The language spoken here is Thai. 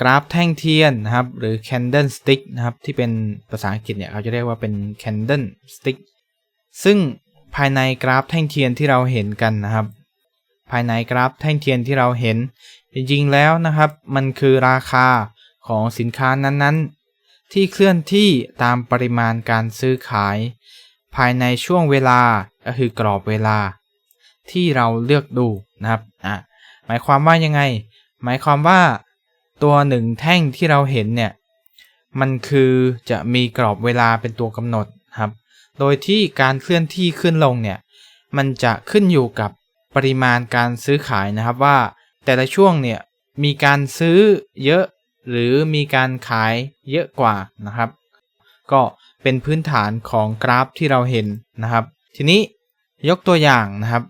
กราฟแท่งเทียนนะครับ หรือ candlestick นะครับ ที่เป็นภาษาอังกฤษเนี่ยเขาจะเรียกว่าเป็น candlestick ซึ่งภายในกราฟแท่งเทียนที่เราเห็นกันนะครับ ภายในกราฟแท่งเทียนที่เราเห็น จริงๆแล้วนะครับ มันคือราคาของสินค้านั้นๆ ที่เคลื่อนที่ตามปริมาณการซื้อขาย ภายในช่วงเวลาก็คือกรอบเวลา ที่เราเลือกดูนะครับอะหมายความว่ายังไง หมายความว่า ตัวหนึ่งแท่งที่เราเห็นเนี่ย มันคือจะมีกรอบเวลาเป็นตัวกำหนดครับ โดยที่การเคลื่อนที่ขึ้นลงเนี่ย มันจะขึ้นอยู่กับปริมาณการซื้อขายนะครับว่าแต่ละช่วงเนี่ยมีการซื้อเยอะหรือมีการขายเยอะกว่านะครับ ก็เป็นพื้นฐานของกราฟที่เราเห็นนะครับ ทีนี้ยกตัวอย่างนะครับ